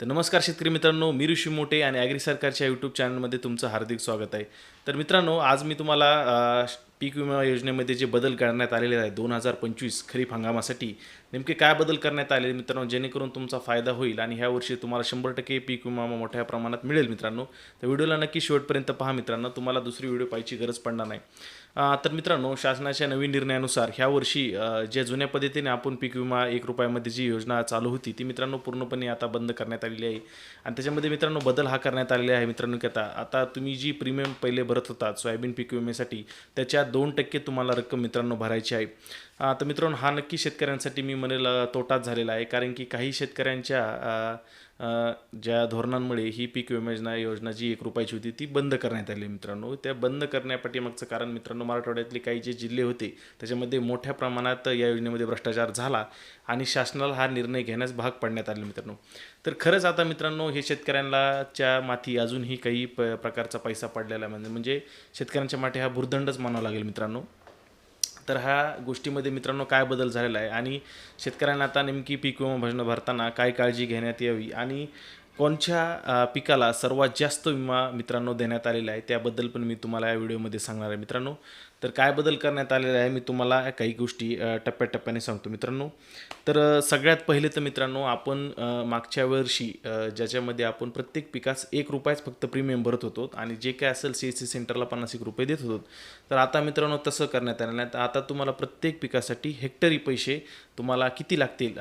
तर नमस्कार शेतकरी मित्रांनो मी ऋषी मोठे आणि ॲग्री सरकारच्या यूट्यूब चॅनलमध्ये तुमचं हार्दिक स्वागत आहे. तर मित्रांनो आज मी तुम्हाला पीक विमा योजनेमध्ये जे बदल करण्यात आलेले आहे दोन हजार पंचवीस खरीप हंगामासाठी नेमके काय बदल करण्यात आले मित्रांनो जेणेकरून तुमचा फायदा होईल आणि ह्या वर्षी तुम्हाला शंभर टक्के पीक विमा मोठ्या प्रमाणात मिळेल मित्रांनो. तर व्हिडिओला नक्की शेवटपर्यंत पहा मित्रांनो तुम्हाला दुसरी व्हिडिओ पाहायची गरज पडणार नाही. तर मित्रांनो शासनाच्या नवीन निर्णयानुसार ह्या वर्षी ज्या जुन्या पद्धतीने आपण पीक विमा एक रुपयामध्ये जी योजना चालू होती ती मित्रांनो पूर्णपणे आता बंद करण्यात आलेली आहे. आणि त्याच्यामध्ये मित्रांनो बदल हा करण्यात आलेला आहे मित्रांनो की आता आता तुम्ही जी प्रीमियम पहिले भरत होता सोयाबीन पीक विम्यासाठी त्याच्या दोन टक्के तुम्हाला रक्कम मित्रांनो भरायची आहे. तर मित्रांनो हा नक्की शेतकऱ्यांसाठी मी म्हणेल तोटाच झालेला आहे. कारण की काही शेतकऱ्यांच्या ज्या धोरणांमुळे ही पीक विमा योजना योजना जी एक रुपयाची होती ती बंद करण्यात आली मित्रांनो. त्या बंद करण्यापाठीमागचं कारण मित्रांनो मराठवाड्यातले काही जे जिल्हे होते त्याच्यामध्ये मोठ्या प्रमाणात या योजनेमध्ये भ्रष्टाचार झाला आणि शासनाला हा निर्णय घेण्यास भाग पाडण्यात आले मित्रांनो. तर खरंच आता मित्रांनो हे शेतकऱ्यांलाच्या माथी अजूनही काही प प्रकारचा पैसा पडलेला आहे म्हणजे म्हणजे शेतकऱ्यांच्या माठी हा भुर्दंडच मानावा लागेल मित्रांनो. तर ह्या गोष्टीमध्ये मित्रांनो काय बदल झालेला आहे? आणि शेतकऱ्यांना आता नेमकी पीक विमा भरणं भरताना काय काळजी घेण्यात यावी? आणि कोणत्या पिकाला सर्वात जास्त विमा मित्रांनो देण्यात आलेला आहे? त्याबद्दल पण मी तुम्हाला या व्हिडिओमध्ये सांगणार आहे. मित्रांनो तर काय बदल करण्यात आलेला आहे मी तुम्हाला काही गोष्टी टप्प्याटप्प्याने सांगतो मित्रांनो. तर सगळ्यात पहिले तर मित्रांनो आपण मागच्या वर्षी ज्याच्यामध्ये आपण प्रत्येक पिकास एक रुपयाच फक्त प्रीमियम भरत होतो आणि जे काय असेल सी एस सी सेंटरला पन्नास एक रुपये देत होतो. तर आता मित्रांनो तसं करण्यात आलं नाही. तर आता तुम्हाला प्रत्येक पिकासाठी हेक्टरी पैसे तुम्हाला किती लागतील?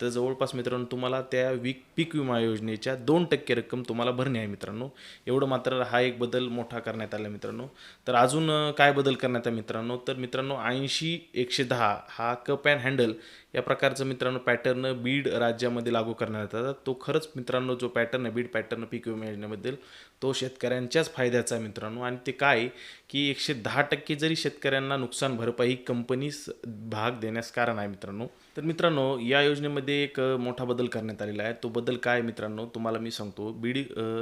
तर जवळपास मित्रांनो तुम्हाला त्या वीक पीक विमा योजनेच्या दोन टक्के रक्कम तुम्हाला भरणे आहे मित्रांनो. एवढं मात्र हा एक बदल मोठा करण्यात आला मित्रांनो. तर अजून काय बदल करण्यात आला मित्रांनो. तर मित्रांनो ऐंशी एकशे दहा हा कप अँड हँडल या प्रकारचं मित्रांनो पॅटर्न बीड राज्यामध्ये लागू करण्यात येतात. तो खरंच मित्रांनो जो पॅटर्न आहे बीड पॅटर्न पीक विमा योजनेबद्दल तो शेतकऱ्यांच्याच फायद्याचा आहे मित्रांनो. आणि ते काय की एकशे दहा टक्के जरी शेतकऱ्यांना नुकसान भरपाई कंपनीस भाग देण्यास कारण आहे मित्रांनो. तर मित्रांनो या योजनेमध्ये एक मोठा बदल करण्यात आलेला आहे. तो बदल काय मित्रांनो? तुम्हाला मी सांगतो. बीड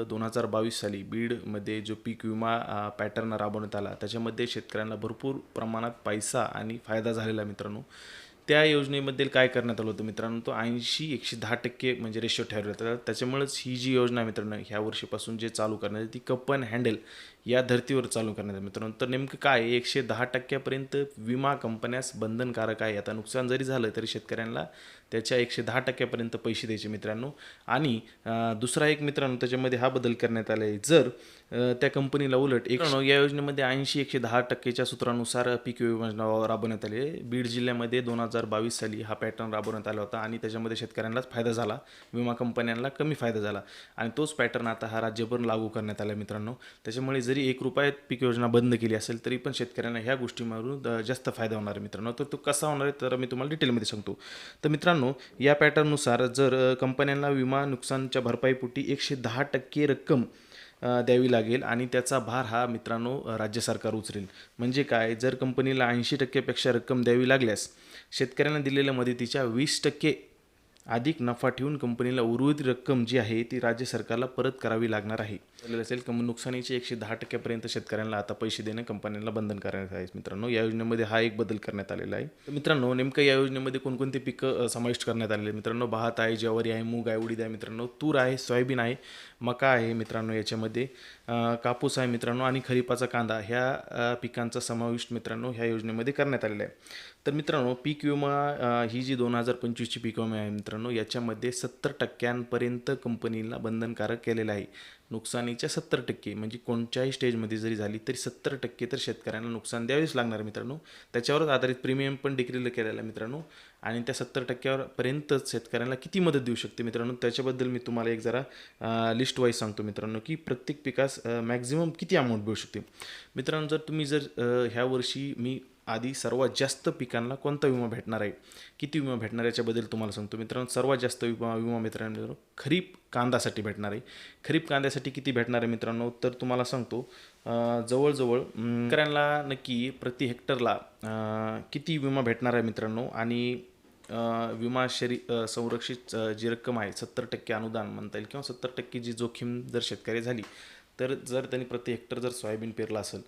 दोन हजार बावीस साली बीडमध्ये जो पीक विमा पॅटर्न राबवण्यात आला त्याच्यामध्ये शेतकऱ्यांना भरपूर प्रमाणात पैसा आणि फायदा झालेला आहे मित्रांनो. त्या योजनेमध्ये काय करण्यात आलं होतं मित्रांनो? तो ऐंशी एकशे दहा टक्के म्हणजे रेशो ठरवला होता त्याच्यामुळेच ही जी योजना मित्रांनो ह्या वर्षीपासून जे चालू करण्यात आली ती कप अँड हँडल या धर्तीवर चालू करण्यात मित्रांनो तर नेमकं काय एकशे दहा टक्क्यापर्यंत विमा कंपन्यास बंधनकारक आहे. आता नुकसान जरी झालं तरी शेतकऱ्यांना त्याच्या एकशे दहा टक्क्यापर्यंत पैसे द्यायचे मित्रांनो. आणि दुसरा एक मित्रांनो त्याच्यामध्ये हा बदल करण्यात आला आहे जर त्या कंपनीला उलट एक या योजनेमध्ये ऐंशी एकशे दहा टक्केच्या सूत्रानुसार पीक विमा योजना राबवण्यात आली आहे. बीड जिल्ह्यामध्ये दोन हजार बावीस साली हा पॅटर्न राबवण्यात आला होता आणि त्याच्यामध्ये शेतकऱ्यांनाच फायदा झाला. विमा कंपन्यांना कमी फायदा झाला. आणि तोच पॅटर्न आता हा राज्यभर लागू करण्यात आला मित्रांनो. त्याच्यामुळे जरी एक रुपयात पीक योजना बंद केली असेल तरी पण शेतकऱ्यांना ह्या गोष्टीमधून जास्त फायदा होणार आहे मित्रांनो. तर तो कसा होणार आहे तर मी तुम्हाला डिटेलमध्ये सांगतो. तर मित्रांनो या पॅटर्ननुसार जर कंपन्यांना विमा नुकसानच्या भरपाईपोटी एकशे दहा टक्के रक्कम द्यावी लागेल आणि त्याचा भार हा मित्रांनो राज्य सरकार उचलेल. म्हणजे काय? जर कंपनीला ऐंशी टक्केपेक्षा रक्कम द्यावी लागल्यास शेतकऱ्यांना दिलेल्या मदतीच्या वीस टक्के अधिक नफा ठेवून कंपनीला उर्वरित रक्कम जी आहे ती राज्य सरकारला परत करावी लागणार आहे. झालेलं असेल कम नुकसानीचे एकशे दहा टक्क्यापर्यंत शेतकऱ्यांना आता पैसे देणं कंपन्यांना बंधन करण्यात आहे. मित्रांनो या योजनेमध्ये हा एक बदल करण्यात आलेला आहे. तर मित्रांनो नेमकं या योजनेमध्ये कोणकोणती पिकं समाविष्ट करण्यात आलेले मित्रांनो भात आहे ज्वारी आहे मूग आहे उडीद आहे. मित्रांनो तूर आहे सोयाबीन आहे. मका आहे मित्रांनो याच्यामध्ये कापूस आहे मित्रांनो आणि खरीपाचा कांदा. ह्या पिकांचा समाविष्ट मित्रांनो ह्या योजनेमध्ये करण्यात आलेला आहे. तर मित्रांनो पीक विमा ही जी दोन हजार पंचवीसची पीक विमा आहे मित्रांनो याच्यामध्ये सत्तर टक्क्यांपर्यंत कंपनीला बंधनकारक केलेलं आहे. नुकसानीच्या सत्तर टक्के म्हणजे कोणत्याही स्टेजमध्ये जरी झाली तरी सत्तर टक्के तर शेतकऱ्यांना नुकसान द्यावेच लागणार मित्रांनो. त्याच्यावरच आधारित प्रीमियम पण डिक्रीला केलेला आहे मित्रांनो. आणि त्या सत्तर टक्क्यावरपर्यंतच शेतकऱ्यांना किती मदत देऊ शकते मित्रांनो? त्याच्याबद्दल मी तुम्हाला एक जरा लिस्ट वाईज सांगतो मित्रांनो की प्रत्येक पिकास मॅक्झिमम किती अमाऊंट मिळू शकते? मित्रांनो जर तुम्ही जर ह्या वर्षी मी आधी सर्वात जास्त पिकांना कोणता विमा भेटणार आहे? किती विमा भेटणार आहे याच्याबद्दल तुम्हाला सांगतो मित्रांनो सर्वात जास्त विमा विमा मित्रांनो खरीप कांद्यासाठी भेटणार आहे. खरीप कांद्यासाठी किती भेटणार आहे मित्रांनो? तर तुम्हाला सांगतो जवळजवळ शेतकऱ्यांना नक्की प्रति हेक्टरला किती विमा भेटणार आहे मित्रांनो? आणि विमा शरी संरक्षित जी रक्कम आहे सत्तर टक्के अनुदान म्हणता येईल किंवा सत्तर टक्के जी जोखीम जर शेतकरी झाली तर जर त्यांनी प्रति हेक्टर जर सोयाबीन पेरला असेल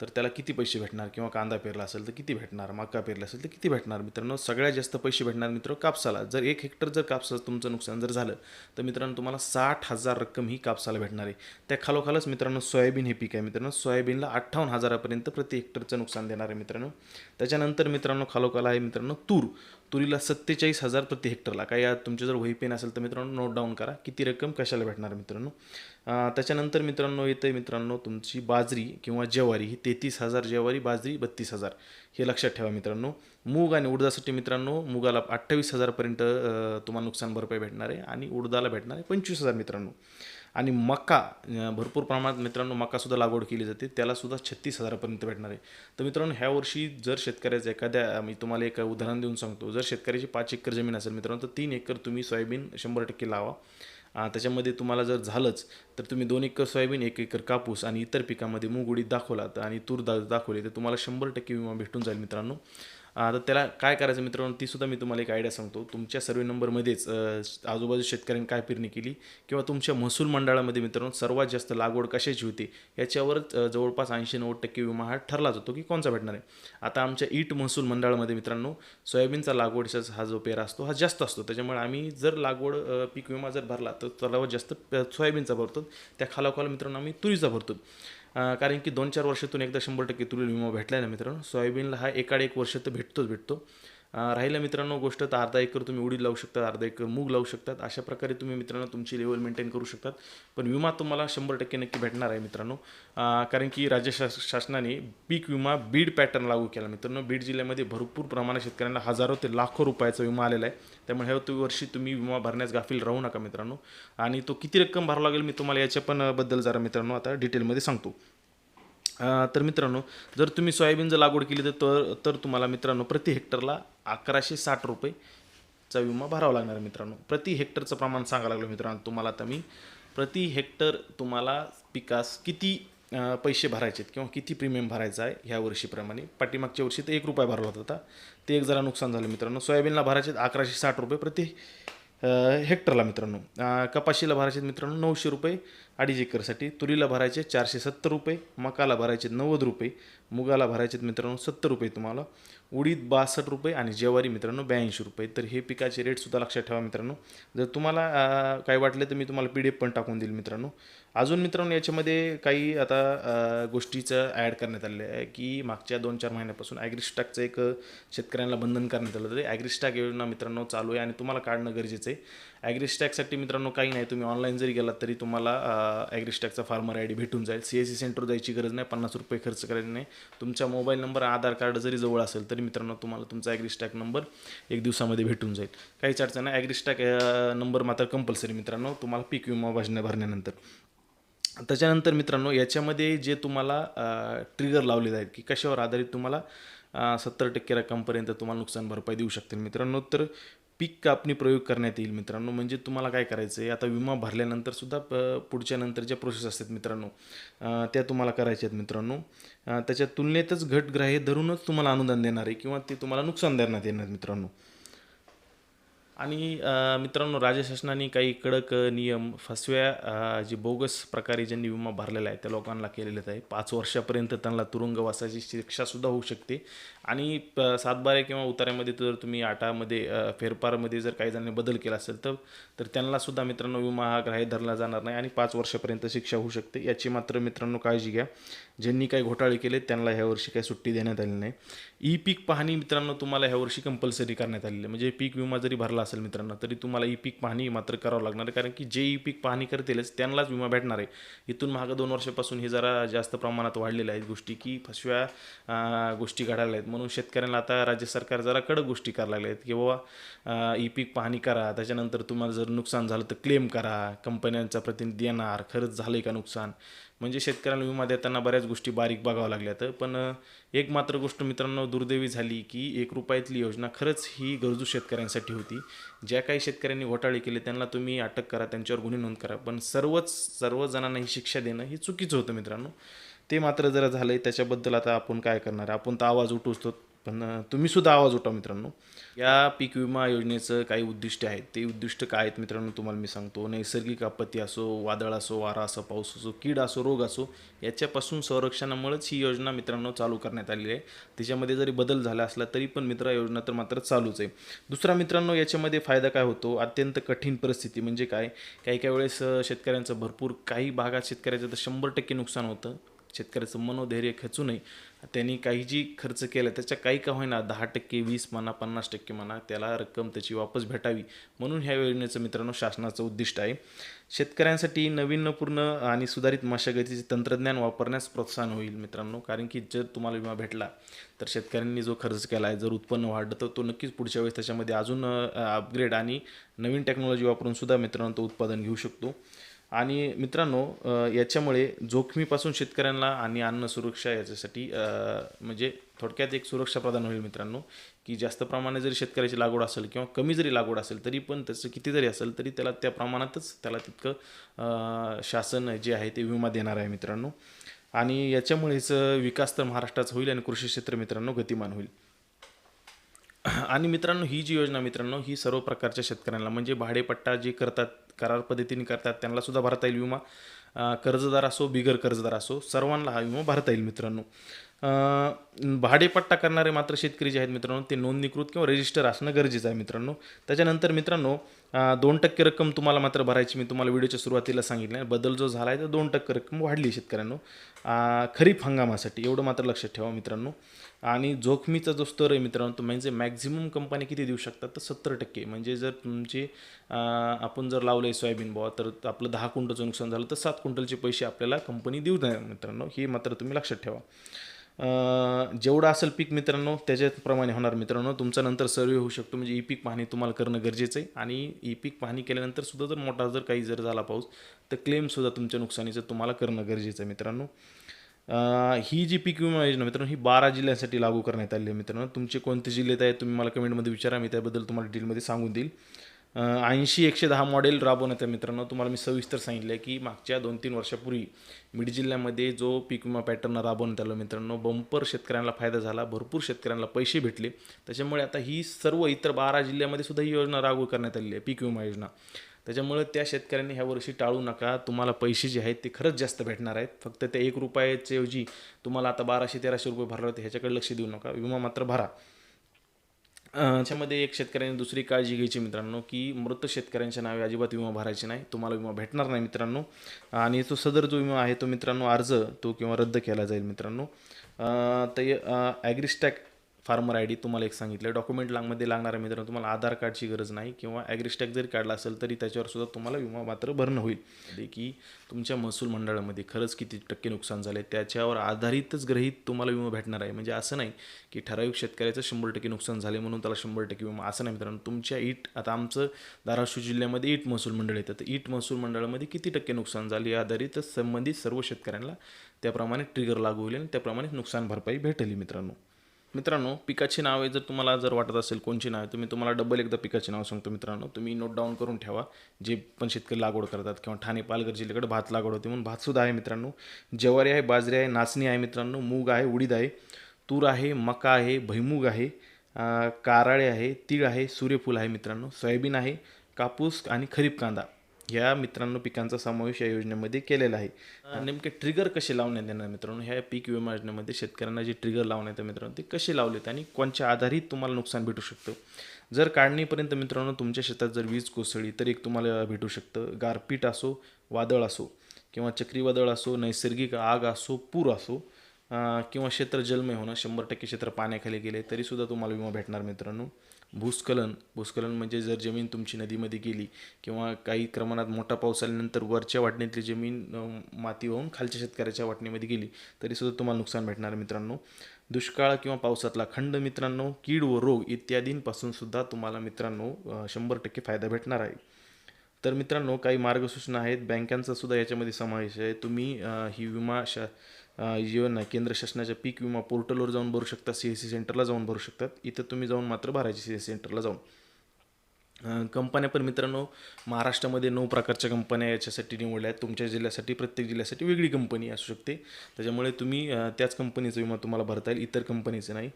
तर त्याला किती पैसे भेटणार? किंवा कांदा पेरला असेल तर किती भेटणार? मका पेरला असेल तर किती भेटणार? मित्रांनो सगळ्यात जास्त पैसे भेटणार मित्र कापसाला. जर एक हेक्टर जर कापसाचं तुमचं नुकसान जर झालं तर मित्रांनो तुम्हाला साठ हजार रक्कम ही कापसाला भेटणार आहे. त्या खालोखालच मित्रांनो सोयाबीन हे पीक आहे मित्रांनो. सोयाबीनला अठ्ठावन्न हजारापर्यंत प्रति हेक्टरचं नुकसान देणार आहे मित्रांनो. त्याच्यानंतर मित्रांनो खालोखाल आहे मित्रांनो तूर. तुरीला सत्तेचाळीस हजार प्रति हेक्टरला काय या तुमचे जर वही पेन असेल तर मित्रांनो नोट डाऊन करा. किती रक्कम कशाला भेटणार मित्रांनो? त्याच्यानंतर मित्रांनो येते मित्रांनो तुमची बाजरी किंवा ज्वारी. ही तेहतीस हजार ज्वारी बाजरी बत्तीस हजार. हे लक्षात ठेवा मित्रांनो. मूग आणि उडदासाठी मित्रांनो मुगाला अठ्ठावीस हजारपर्यंत तुम्हाला नुकसान भरपाई भेटणार आहे आणि उडदाला भेटणार आहे पंचवीस हजार मित्रांनो. आणि मका भरपूर प्रमाणात मित्रांनो मकासुद्धा लागवड केली जाते. त्यालासुद्धा छत्तीस हजारापर्यंत भेटणार आहे. तर मित्रांनो ह्या वर्षी जर शेतकऱ्याचं एखाद्या मी तुम्हाला एक उदाहरण देऊन सांगतो. जर शेतकऱ्याची पाच एकर जमीन असेल मित्रांनो तर तीन एकर तुम्ही सोयाबीन शंभर टक्के लावा. त्याच्यामध्ये तुम्हाला जर झालंच तर तुम्ही दोन एकर सोयाबीन एक एकर कापूस आणि इतर पिकामध्ये मूग उडीद दाखवला तर आणि तूर दा दाखवली तर तुम्हाला शंभर टक्के विमा भेटून जाईल मित्रांनो. तर त्याला काय करायचं मित्रांनो ती सुद्धा मी तुम्हाला एक आयडिया सांगतो. तुमच्या सर्वे नंबरमध्येच आजूबाजू शेतकऱ्यांनी काय पेरणी केली किंवा तुमच्या महसूल मंडळामध्ये मित्रांनो सर्वात जास्त लागवड कशाची होती याच्यावर जवळपास ऐंशी नव्वद टक्के विमा हा ठरला जातो की कोणचा भेटणार आहे. आता आमच्या ईट महसूल मंडळामध्ये मित्रांनो सोयाबीनचा लागवडचा हा जो पेरा असतो हा जास्त असतो. त्याच्यामुळे आम्ही जर लागवड पीक विमा जर भरला तर सर्वात जास्त सोयाबीनचा भरतो. त्या खालोखाल मित्रांनो आम्ही तुरीचा भरतो. कारण की दोन चार वर्षातून एकदा शंभर टक्के तुरीला विमा भेटला ना मित्रांनो. सोयाबीनला हा एकाड एक वर्ष तर भेटतोच भेटतो. राहिलं मित्रांनो गोष्ट तर अर्धा एकर तुम्ही उडीद लावू शकता अर्धा एकर मूग लावू शकतात. अशा प्रकारे तुम्ही मित्रांनो तुमची लेवल मेंटेन करू शकतात. पण विमा तुम्हाला शंभर टक्के नक्की भेटणार आहे मित्रांनो. कारण की राज्य शास शासनाने पीक विमा बीड पॅटर्न लागू केला मित्रांनो. बीड जिल्ह्यामध्ये भरपूर प्रमाणात शेतकऱ्यांना हजारो ते लाखो रुपयाचा विमा आलेला आहे. त्यामुळे ह्या वर्षी तुम्ही विमा भरण्यास गाफील राहू नका मित्रांनो. आणि तो किती रक्कम भरावा लागेल मी तुम्हाला याच्या पण बद्दल जरा मित्रांनो आता डिटेलमध्ये सांगतो. तर मित्रांनो जर तुम्ही सोयाबीन जर लागवड केली तर तर तर तुम्हाला मित्रांनो प्रति हेक्टरला अकराशे साठ रुपयेचा विमा भरावा लागणार मित्रांनो. प्रति हेक्टरचं प्रमाण सांगायला लागलं मित्रांनो तुम्हाला आता मी. प्रति हेक्टर तुम्हाला पिकास किती पैसे भरायचे आहेत किंवा किती प्रीमियम भरायचा आहे ह्या वर्षीप्रमाणे? पाठीमागच्या वर्षी तर एक रुपया भरला होता. ते एक जरा नुकसान झालं मित्रांनो. सोयाबीनला भरायचे आहेत अकराशे साठ रुपये प्रति हेक्टरला मित्रांनो. कपाशीला भरायचे आहेत मित्रांनो नऊशे रुपये अडीच एकरसाठी. तुरीला भरायचे चारशे सत्तर रुपये मकाला भरायचे नव्वद रुपये मुगाला भरायचे आहेत मित्रांनो सत्तर रुपये तुम्हाला. उडीद बासष्ट रुपये आणि ज्वारी मित्रांनो ब्याऐंशी रुपये. तर हे पिकाचे रेटसुद्धा लक्षात ठेवा मित्रांनो. जर तुम्हाला काय वाटले तर मी तुम्हाला पी डी एफ पण टाकून देईल मित्रांनो. अजून मित्रांनो याच्यामध्ये काही आता गोष्टीचं ॲड करण्यात आलेलं आहे की मागच्या दोन चार महिन्यापासून ॲग्रिस्टॅकचं एक शेतकऱ्यांना बंधन करण्यात आलं होतं. ॲग्रिस्टॅक योजना मित्रांनो चालू आहे आणि तुम्हाला काढणं गरजेचं आहे. ॲग्रिस्टॅकसाठी मित्रांनो काही नाही. तुम्ही ऑनलाईन जरी गेलात तरी तुम्हाला ॲग्रिस्टॅकचा फार्मर आय डी भेटून जाईल. सी एस सी सेंटर जायची गरज नाही. पन्नास रुपये खर्च करायचे नाही. तुमचा मोबाईल नंबर आधार कार्ड जरी जवळ असेल तरी मित्रांनो तुम्हाला तुमचा ॲग्रिस्टॅक नंबर एक दिवसामध्ये भेटून जाईल. काहीच अडचण नाही. ॲग्रिस्टॅक नंबर मात्र कंपल्सरी मित्रांनो. तुम्हाला पीक विमा भरण्या भरण्यानंतर त्याच्यानंतर मित्रांनो याच्यामध्ये जे तुम्हाला ट्रिगर लावले आहेत की कशावर आधारित तुम्हाला सत्तर टक्के रक्कमपर्यंत तुम्हाला नुकसान भरपाई देऊ शकतील. मित्रांनो तर पीक कापणी प्रयोग करण्यात येईल मित्रांनो. म्हणजे तुम्हाला काय करायचं आहे आता विमा भरल्यानंतर सुद्धा प- पुढच्या नंतर ज्या प्रोसेस असतात मित्रांनो त्या तुम्हाला करायच्या आहेत मित्रांनो. त्याच्या तुलनेतच घटग्राह्य धरूनच तुम्हाला अनुदान देणार आहे किंवा ते तुम्हाला नुकसान देण्यात येणार मित्रांनो. आणि मित्रांनो राज्य शासनाने काही कडक नियम फसव्या जे बोगस प्रकारे ज्यांनी विमा भरलेला आहे त्या लोकांना केलेलेच आहे. पाच वर्षापर्यंत त्यांना तुरुंगवासाची शिक्षासुद्धा होऊ शकते. आणि प- सातबारे किंवा उतार्यामध्ये जर तुम्ही आटामध्ये फेरफारमध्ये जर काही जणांनी बदल केला असेल तर तर त्यांनासुद्धा मित्रांनो विमा हा ग्राह्य धरला जाणार नाही आणि पाच वर्षापर्यंत शिक्षा होऊ शकते. याची मात्र मित्रांनो काळजी घ्या. ज्यांनी काही घोटाळे केले त्यांना ह्या वर्षी काही सुट्टी देण्यात आली नाही. ई पीक पाहणी मित्रांनो तुम्हाला ह्यावर्षी कंपल्सरी करण्यात आलेली म्हणजे पीक विमा जरी भरला असेल मित्रांनो तरी तुम्हाला ई पीक पाहणी मात्र करावं लागणार आहे. कारण की जे ई पीक पाहणी करतीलच त्यांनाच विमा भेटणार आहे. इथून मागं दोन वर्षापासून हे जरा जास्त प्रमाणात वाढलेल्या आहेत गोष्टी की फसव्या गोष्टी घडायला आहेत म्हणून शेतकऱ्यांना आता राज्य सरकार जरा कडक गोष्टी करायला लागल्या आहेत की बाबा ई पीक पाहणी करा त्याच्यानंतर तुम्हाला जर नुकसान झालं तर क्लेम करा कंपन्यांचा प्रतिनिधी येणार खरंच झालं आहे का नुकसान? म्हणजे शेतकऱ्यांना विमा देताना बऱ्याच गोष्टी बारीक बघाव्या लागल्यात पण एक मात्र गोष्ट मित्रांनो दुर्दैवी झाली की एक रुपयातली योजना खरंच ही गरजू शेतकऱ्यांसाठी होती. ज्या काही शेतकऱ्यांनी घोटाळे केले त्यांना तुम्ही अटक करा त्यांच्यावर गुन्हे नोंद करा. पण सर्वच सर्व जणांना ही शिक्षा देणं हे चुकीचं होतं मित्रांनो. ते मात्र जरा झालं आहे त्याच्याबद्दल आता आपण काय करणार? आपण तर आवाज उठवतो पण तुम्हीसुद्धा आवाज उठवा मित्रांनो. या पीक विमा योजनेचं काही उद्दिष्ट आहेत ते उद्दिष्ट काय आहेत मित्रांनो तुम्हाला मी सांगतो. नैसर्गिक आपत्ती असो वादळ असो वारा असो पाऊस असो कीड असो रोग असो याच्यापासून संरक्षणामुळेच ही योजना मित्रांनो चालू करण्यात आलेली आहे. त्याच्यामध्ये जरी बदल झाला असला तरी पण मित्र योजना तर मात्र चालूच आहे. दुसरा मित्रांनो याच्यामध्ये फायदा काय होतो? अत्यंत कठीण परिस्थिती म्हणजे काय? काही काही वेळेस शेतकऱ्यांचं भरपूर काही भागात शेतकऱ्याचं तर शंभर टक्के नुकसान होतं. शेतकऱ्याचं मनोधैर्य खचू नये. त्यांनी काही जी खर्च केला त्याच्या काही का होईना दहा टक्के वीस म्हणा पन्नास टक्के म्हणा त्याला रक्कम त्याची वापस भेटावी. म्हणून ह्या योजनेचं मित्रांनो शासनाचं उद्दिष्ट आहे. शेतकऱ्यांसाठी नवीनपूर्ण आणि सुधारित मशागतीचे तंत्रज्ञान वापरण्यास प्रोत्साहन होईल मित्रांनो. कारण की जर तुम्हाला विमा भेटला तर शेतकऱ्यांनी जो खर्च केला आहे जर उत्पन्न वाढलं तर तो नक्कीच पुढच्या वेळेस त्याच्यामध्ये अजून अपग्रेड आणि नवीन टेक्नॉलॉजी वापरून सुद्धा मित्रांनो तो उत्पादन घेऊ शकतो. आणि मित्रांनो याच्यामुळे जोखमीपासून शेतकऱ्यांना आणि अन्न सुरक्षा याच्यासाठी म्हणजे थोडक्यात एक सुरक्षा प्रदान होईल मित्रांनो की जास्त प्रमाणे जरी शेतकऱ्याची लागवड असेल किंवा कमी जरी लागवड असेल तरी पण त्याचं किती जरी असेल तरी त्याला त्या प्रमाणातच त्याला तितकं शासन जे आहे ते विमा देणार आहे मित्रांनो. आणि याच्यामुळेच विकास तर महाराष्ट्राचा होईल आणि कृषी क्षेत्र मित्रांनो गतिमान होईल. आणि मित्रांनो ही जी योजना मित्रांनो ही सर्व प्रकारच्या शेतकऱ्यांना म्हणजे भाडेपट्टा जे करतात करार पद्धतीने करतात त्यांना सुद्धा भरता येईल विमा. कर्जदार असो बिगर कर्जदार असो सर्वांना हा विमा भरता येईल मित्रांनो. भाडेपट्टा करणारे मात्र शेतकरी जे आहेत मित्रांनो. ते नोंदणीकृत किंवा रजिस्टर असणं गरजेचं आहे मित्रांनो. त्याच्यानंतर मित्रांनो दोन टक्के रक्कम तुम्हाला मात्र भरायची मी तुम्हाला व्हिडिओच्या सुरुवातीला सांगितलं. बदल जो झाला आहे तर दोन टक्के रक्कम वाढली शेतकऱ्यांनो. खरीप हंगामासाठी. एवढं मात्र लक्षात ठेवा मित्रांनो. आणि जोखमीचा जो स्तर आहे मित्रांनो तो म्हणजे मॅक्झिमम कंपनी किती देऊ शकतात तर सत्तर टक्के. म्हणजे जर तुमची आपण जर लावलं आहे सोयाबीन बॉ तर आपलं दहा क्विंटलचं नुकसान झालं तर सात क्विंटलचे पैसे आपल्याला कंपनी देऊ नये मित्रांनो. हे मात्र तुम्ही लक्षात ठेवा. जेवढं असेल पीक मित्रांनो त्याच्याप्रमाणे होणार मित्रांनो. तुमचा नंतर सर्वे होऊ शकतो. म्हणजे ई पीक पाहणी तुम्हाला करणं गरजेचं आहे. आणि ई पीक पाहणी केल्यानंतर सुद्धा जर मोठा जर काही जर झाला पाऊस तर क्लेमसुद्धा तुमच्या नुकसानीचं तुम्हाला करणं गरजेचं आहे मित्रांनो. ही जी पीक विमा योजना मित्रांनो ही बारा जिल्ह्यांसाठी लागू करण्यात आली आहे मित्रांनो. तुमचे कोणते जिल्ह्यात आहेत तुम्ही मला कमेंटमध्ये विचारा. मी त्याबद्दल तुम्हाला डिटेलमध्ये सांगून देईल. ऐंशी एकशे दहा मॉडेल राबवण्यात आहे मित्रांनो. तुम्हाला मी सविस्तर सांगितलं आहे की मागच्या दोन तीन वर्षापूर्वी बीड जिल्ह्यामध्ये जो पीक विमा पॅटर्न राबवण्यात आला मित्रांनो बंपर शेतकऱ्यांना फायदा झाला भरपूर शेतकऱ्यांना पैसे भेटले. त्याच्यामुळे आता ही सर्व इतर बारा जिल्ह्यामध्ये सुद्धा ही योजना लागू करण्यात आलेली आहे पीक विमा योजना. त्याच्यामुळे त्या शेतकऱ्यांनी ह्या वर्षी टाळू नका. तुम्हाला पैसे जे आहेत ते खरंच जास्त भेटणार आहेत. फक्त त्या एक रुपयाच्या ऐवजी तुम्हाला आता बाराशे तेराशे रुपये भरले होते ह्याच्याकडे लक्ष देऊ नका. विमा मात्र भरा. त्याच्यामध्ये एक शेतकऱ्यांनी दुसरी काळजी घ्यायची मित्रांनो की मृत शेतकऱ्यांच्या नावे अजिबात विमा भरायचे नाही तुम्हाला विमा भेटणार नाही मित्रांनो. आणि तो सदर जो विमा आहे तो मित्रांनो अर्ज तो किंवा रद्द केला जाईल मित्रांनो. तर ते ॲग्रिस्टॅक फार्मर आय डी तुम्हाला एक सांगितलं डॉक्युमेंट लागमध्ये लागणाऱ्या मित्रांनो तुम्हाला आधार कार्डची गरज नाही किंवा ॲग्रिस्टॅक जरी काढला असेल तरी त्याच्यावर सुद्धा तुम्हाला विमा मात्र भरणं होईल. म्हणजे की तुमच्या महसूल मंडळामध्ये खरंच किती टक्के नुकसान झाले त्याच्यावर आधारितच ग्रहित तुम्हाला विमा भेटणार आहे. म्हणजे असं नाही की ठराविक शेतकऱ्याचं शंभर टक्के नुकसान झाले म्हणून त्याला शंभर टक्के विमा. असं नाही मित्रांनो तुमच्या ईट आता आमचं धाराशिव जिल्ह्यामध्ये ईट महसूल मंडळ येतं. तर ईट महसूल मंडळामध्ये किती टक्के नुकसान झाले या आधारित संबंधित सर्व शेतकऱ्यांना त्याप्रमाणे ट्रिगर लागू होईल आणि त्याप्रमाणे नुकसान भरपाई भेटेल मित्रांनो. मित्रांनो पिकाची नावे जर तुम्हाला जर वाटत असेल कोणची नावे तुम्ही तुम्हाला डबल एकदा पिकाची नाव सांगतो मित्रांनो. तुम्ही नोट डाऊन करून ठेवा. जे पण शेतकरी लागवड करतात किंवा ठाणे पालघर जिल्ह्याकडे भात लागवड होते म्हणून भातसुद्धा आहे मित्रांनो. ज्वारी आहे बाजरी आहे नाचणी आहे मित्रांनो. मूग आहे उडीद आहे तूर आहे मका आहे भैमूग आहे काराळे कारळे आहे तीळ आहे सूर्यफूल आहे मित्रांनो. सोयाबीन आहे कापूस आणि खरीप कांदा. ह्या मित्रांनो पिकांचा समावेश या योजनेमध्ये केलेला आहे. नेमके ट्रिगर कसे लावण्यात येणार मित्रांनो? ह्या पीक विमा योजनेमध्ये शेतकऱ्यांना जे ट्रिगर लावण्यात येतात मित्रांनो ते कसे लावलेत आणि कोणच्या आधारित तुम्हाला नुकसान भेटू शकतं? जर काढणीपर्यंत मित्रांनो तुमच्या शेतात जर वीज कोसळली तर एक तुम्हाला भेटू शकतं. गारपीट असो वादळ असो किंवा चक्रीवादळ असो नैसर्गिक आग असो पूर असो किंवा क्षेत्र जलमय होणं शंभर टक्के क्षेत्र पाण्याखाली गेले तरीसुद्धा तुम्हाला विमा भेटणार मित्रांनो. भूस्खलन भूस्खलन म्हणजे जर जमीन तुमची नदीमध्ये गेली किंवा काही प्रमाणात मोठा पाऊस आल्यानंतर वरच्या वाटणीतली जमीन माती होऊन खालच्या शेतकऱ्याच्या वाटणीमध्ये गेली तरीसुद्धा तुम्हाला नुकसान भेटणार मित्रांनो. दुष्काळ किंवा पावसातला खंड मित्रांनो कीड व रोग इत्यादींपासून सुद्धा तुम्हाला मित्रांनो शंभर टक्के फायदा भेटणार आहे. तर मित्रांनो काही मार्गसूचना आहेत. बँकांचा सुद्धा याच्यामध्ये समावेश आहे. तुम्ही ही विमा शा अं, आहे केंद्र शासनाच्या पीक विमा पोर्टलवर जाऊन भरू शकता सी एस सी सेंटरला जाऊन भरू शकतात. इथं तुम्ही जाऊन मात्र भरायची सी एस सी सेंटरला जाऊन. कंपन्या पण मित्रांनो महाराष्ट्रामध्ये नऊ प्रकारच्या कंपन्या याच्यासाठी निवडल्या आहेत. तुमच्या जिल्ह्यासाठी प्रत्येक जिल्ह्यासाठी वेगळी कंपनी असू शकते. त्याच्यामुळे तुम्ही त्याच कंपनीचा विमा तुम्हाला भरता येईल. इतर कंपनीचं नाही.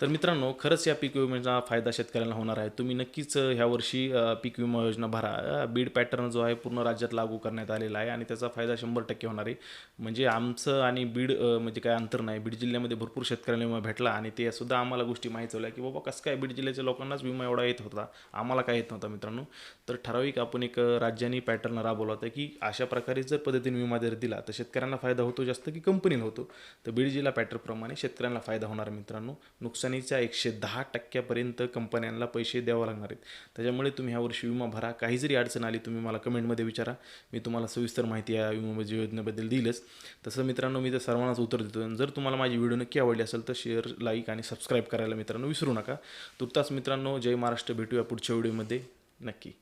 तर मित्रांनो खरंच या पीक विम्याचा फायदा शेतकऱ्यांना होणार आहे. तुम्ही नक्कीच ह्यावर्षी पीक विमा योजना भरा. बीड पॅटर्न जो आहे पूर्ण राज्यात लागू करण्यात आलेला आहे आणि त्याचा फायदा शंभर टक्के होणार आहे. म्हणजे आमचं आणि बीड म्हणजे काय अंतर नाही. बीड जिल्ह्यामध्ये भरपूर शेतकऱ्यांना विमा भेटला आणि ते सुद्धा आम्हाला गोष्टी माहीत झाल्या की बाबा कसं काय बीड जिल्ह्याच्या लोकांनाच विमा एवढा येत होता. आम्हाला काय येत नव्हता मित्रांनो. तर ठराविक आपण एक राज्याने पॅटर्न राबवला होता की अशा प्रकारे जर पद्धतीने विमा जर दिला तर शेतकऱ्यांना फायदा होतो जास्त की कंपनीला होतो. तर बीड जिल्हा पॅटर्नप्रमाणे शेतकऱ्यांना फायदा होणार आहे मित्रांनो. नुकसानीच्या एकशे दहा टक्क्यापर्यंत कंपन्यांना पैसे द्यावं लागणार आहेत. त्याच्यामुळे तुम्ही ह्यावर्षी विमा भरा. काही जरी अडचण आली तुम्ही मला कमेंटमध्ये विचारा. मी तुम्हाला सविस्तर माहिती या विमा योजनेबद्दल दिलंच तसं मित्रांनो मी तर सर्वांनाच उत्तर देतो जर तुम्हाला माझी व्हिडिओ नक्की आवडली असेल तर शेअर लाईक आणि सबस्क्राईब करायला मित्रांनो विसरू नका. तुर्तास मित्रांनो जय महाराष्ट्र. भेटूया पुढच्या व्हिडिओमध्ये नक्की.